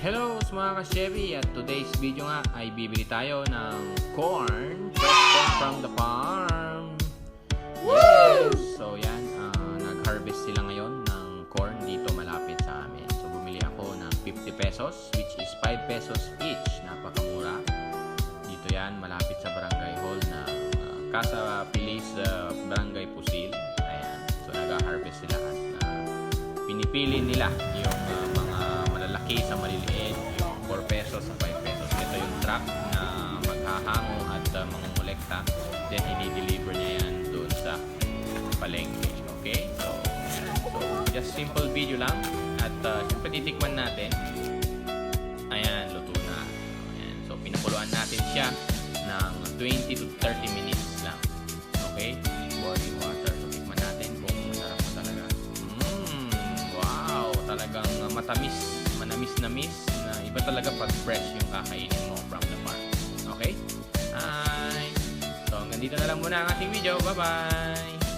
Hello sa mga ka-Chevy at today's video nga ay bibili tayo ng corn fresh corn from the farm. Yes! So yan, ah, nag-harvest sila ngayon ng corn dito malapit sa amin. So bumili ako ng 50 pesos which is 5 pesos each. Napakamura. Dito yan, malapit sa barangay hall na ah, Casa Pilis ah, Barangay Pusil. Ayan. So nag-harvest sila at ah, pinipili nila yung malalaki sa maliliit, yung 4 pesos sa 5 pesos. Ito yung truck na maghahango at uh, mangungulekta. Then, i-deliver niya yan doon sa palengke. Okay? So, so just simple video lang. At uh, siyempre titikman natin. Ayan, luto na. Ayan. So, pinakuluan natin siya ng 20 to 30 minutes lang. Okay? Boiling water. So, tikman natin kung masarap na talaga. Mmm, wow! Talagang uh, matamis, manamis-namis na iba talaga pag fresh yung kakainin mo from the farm. Okay? Hi! So, hanggang dito na lang muna ang ating video. Bye-bye!